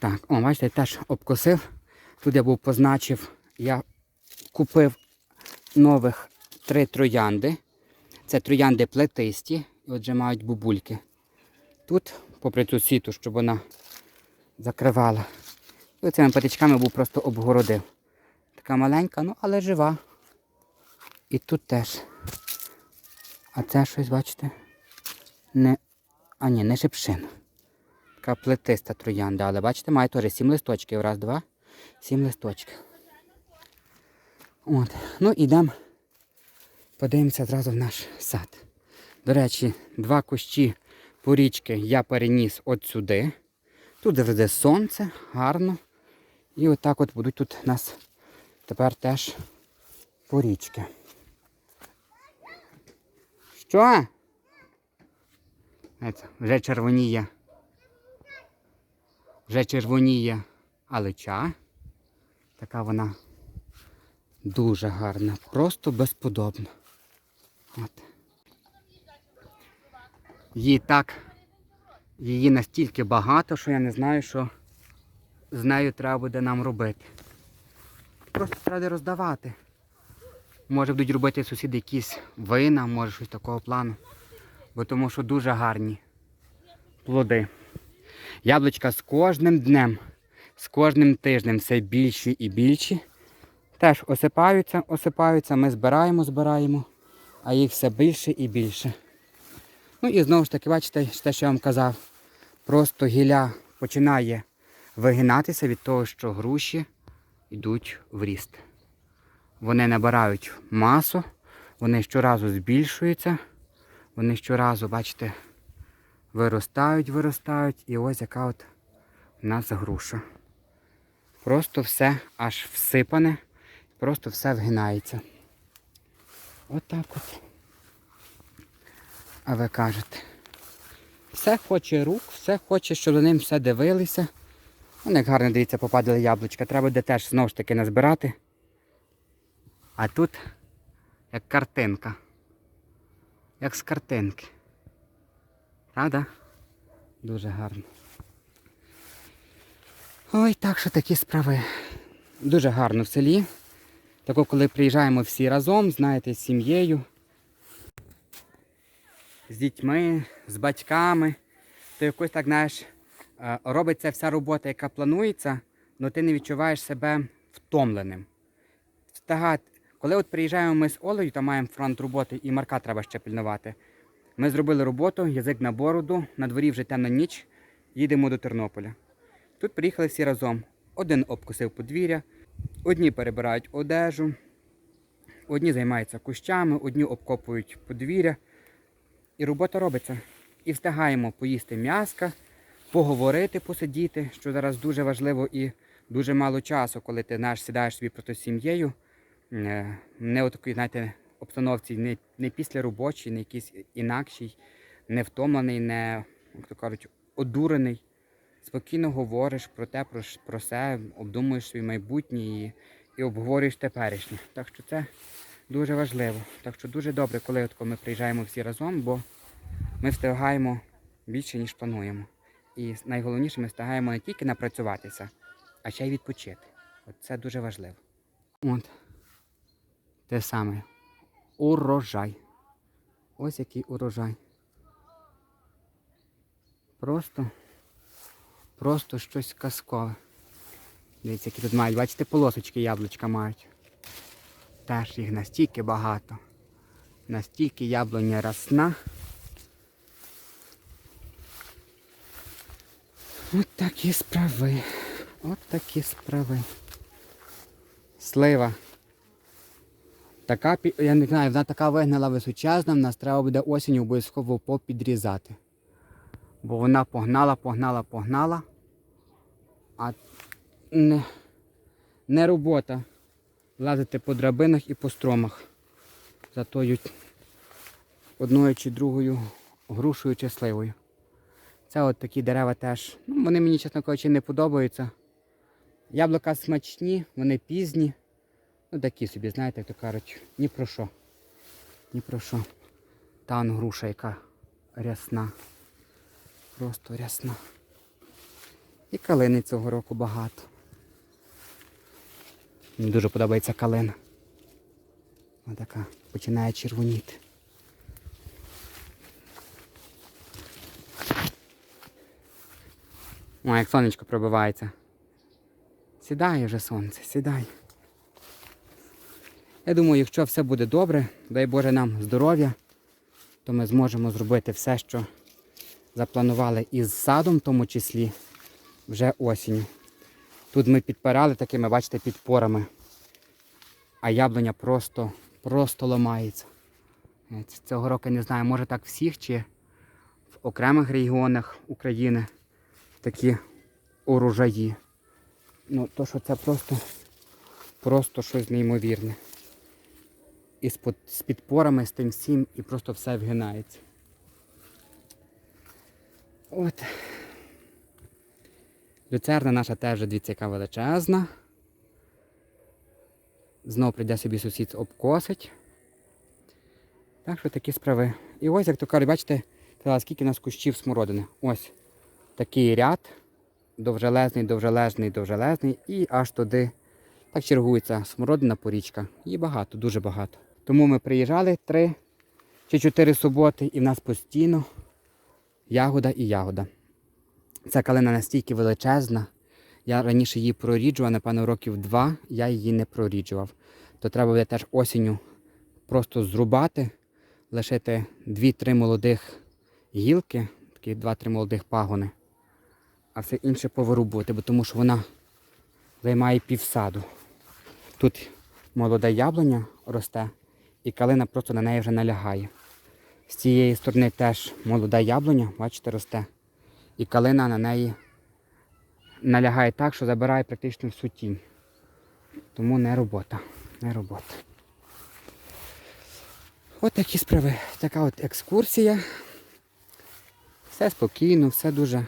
Так, о, бачите, теж обкосив. Тут я був позначив, я купив нових три троянди. Це троянди плетисті, і отже мають бубульки. Тут, попри цю сіту, щоб вона закривала. І оцими патичками був просто обгородив. Така маленька, ну але жива. І тут теж. А це щось, бачите? Не. А ні, не шипшин. Така плетиста троянда, але бачите, має теж сім листочків. Раз, два, сім листочків. От. Ну йдемо. Подивимося зразу в наш сад. До речі, два кущі порічки я переніс от сюди. Тут завжди сонце, гарно. І отак от будуть тут у нас тепер теж порічки. Що? Ет, вже червоніє. Вже червоніє алича. Така вона дуже гарна, просто безподобна. От. Її так, її настільки багато, що я не знаю, що з нею треба буде нам робити. Просто треба роздавати. Може будуть робити сусіди якісь вина, може щось такого плану. Бо тому що дуже гарні плоди. Яблучка з кожним днем, з кожним тижнем все більші і більші. Теж осипаються, осипаються, ми збираємо, збираємо, а їх все більше і більше. Ну і знову ж таки, бачите, те, що я вам казав, просто гілля починає вигинатися від того, що груші йдуть в ріст. Вони набирають масу, вони щоразу збільшуються, вони щоразу, бачите, виростають, виростають. І ось яка от у нас груша. Просто все аж всипане, просто все вгинається. Отак от. А ви кажете. Все хоче рук, все хоче, щоб за ним все дивилися. Вони як гарно дивіться, попадали яблучка. Треба буде теж знову ж таки назбирати. А тут як картинка. Як з картинки. Правда? Дуже гарно. Ой, так що такі справи. Дуже гарно в селі. Тако, коли приїжджаємо всі разом, знаєте, з сім'єю, з дітьми, з батьками, то якось так, знаєш, е, робиться вся робота, яка планується, але ти не відчуваєш себе втомленим. Коли от приїжджаємо ми з Олею, то маємо фронт роботи і Марка треба ще пильнувати. Ми зробили роботу, язик на бороду, на дворі вже темна ніч, їдемо до Тернополя. Тут приїхали всі разом. Один обкусив подвір'я, одні перебирають одежу, одні займаються кущами, одні обкопують подвір'я. І робота робиться. І встигаємо поїсти м'яска, поговорити, посидіти, що зараз дуже важливо і дуже мало часу, коли ти знаєш, сідаєш собі просто з сім'єю. Е, Не у такій, знаєте, обстановці, не, не після робочій, не якійсь інакшій, не втомлений, не, як то кажуть, одурений. Спокійно говориш про те, про, про все, обдумуєш свій майбутнє і, і обговорюєш теперішнє. Так що це дуже важливо. Так що дуже добре, коли от ми приїжджаємо всі разом, бо ми встигаємо більше, ніж плануємо. І найголовніше, ми встигаємо не тільки напрацюватися, а ще й відпочити. От це дуже важливо. От. Те саме. Урожай. Ось який урожай. Просто, просто щось казкове. Дивіться, які тут мають, бачите, полосочки яблучка мають. Теж їх настільки багато. Настільки яблуня росна. От такі справи. От такі справи. Слива. Така, я не знаю, вона така вигнала височезна, в нас треба буде осінню обов'язково попідрізати. Бо вона погнала, погнала, погнала. А не, не робота лазити по драбинах і по стромах. За тою одною чи другою грушею чи сливою. Це от такі дерева теж. Ну, вони мені, чесно кажучи, не подобаються. Яблука смачні, вони пізні. Ну такі собі, знаєте, як то кажуть, ні про що. Ні про що. Та груша, яка рясна. Просто рясна. І калини цього року багато. Мені дуже подобається калина. Ось така починає червоніти. О, як сонечко пробивається. Сідає вже сонце, сідає. Я думаю, якщо все буде добре, дай Боже нам здоров'я, то ми зможемо зробити все, що запланували із садом, в тому числі, вже осінню. Тут ми підпирали такими, бачите, підпорами. А яблуня просто, просто ламається. Е, Цього року не знаю, може так всіх чи в окремих регіонах України такі урожаї. Ну, то, що це просто, просто щось неймовірне. І з, підпорами, з тим всім, і просто все вгинається. От. Люцерна наша теж дивіться, яка величезна. Знов прийде собі сусід обкосить. Так що такі справи. І ось, як то кажуть, бачите, скільки у нас кущів смородини. Ось такий ряд. Довжелезний, довжелезний, довжелезний. І аж туди так чергується смородина порічка. Її багато, дуже багато. Тому ми приїжджали три чи чотири суботи, і в нас постійно ягода і ягода. Ця калина настільки величезна. Я раніше її проріджував, напевно, років два я її не проріджував. То треба буде теж осінню просто зрубати, лишити 2-3 молодих гілки, такі 2-3 молодих пагони, а все інше повирубувати, бо тому що вона займає півсаду. Тут молода яблуня росте, і калина просто на неї вже налягає. З цієї сторони теж молода яблуня, бачите, росте. І калина на неї налягає так, що забирає практично всю тінь. Тому не робота. Не робота. От такі справи. Така от екскурсія. Все спокійно, все дуже,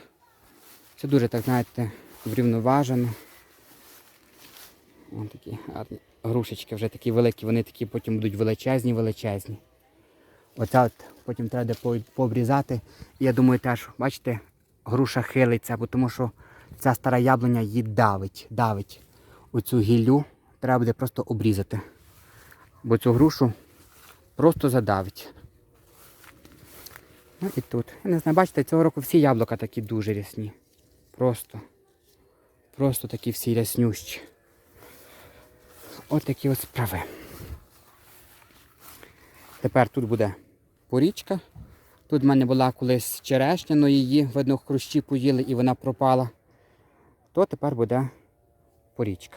все дуже, так знаєте, врівноважено. Ось такі гарні грушечки вже такі великі, вони такі потім будуть величезні, величезні. Оця от потім треба пообрізати. І я думаю, теж, бачите, груша хилиться, бо тому що ця стара яблуня її давить, давить. Оцю гіллю треба буде просто обрізати. Бо цю грушу просто задавить. Ну і тут. Я не знаю, бачите, цього року всі яблука такі дуже рясні. Просто. Просто такі всі ряснющі. От такі от справи. Тепер тут буде порічка. Тут в мене була колись черешня, але її, видно, хрущі поїли і вона пропала. То тепер буде порічка.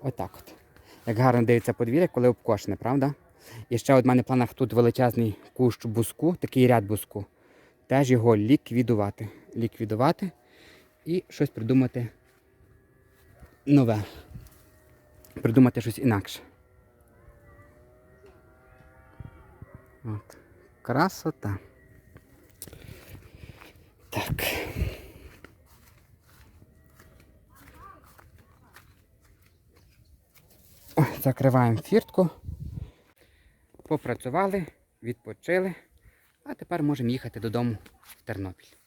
Отак от. Як гарно дивиться подвір'я, коли обкошене, правда? І ще от в мене в планах тут величезний кущ буску, такий ряд буску. Теж його ліквідувати. Ліквідувати і щось придумати нове. Придумати щось інакше. От. Красота. Так. Закриваємо фіртку. Попрацювали, відпочили, а тепер можемо їхати додому в Тернопіль.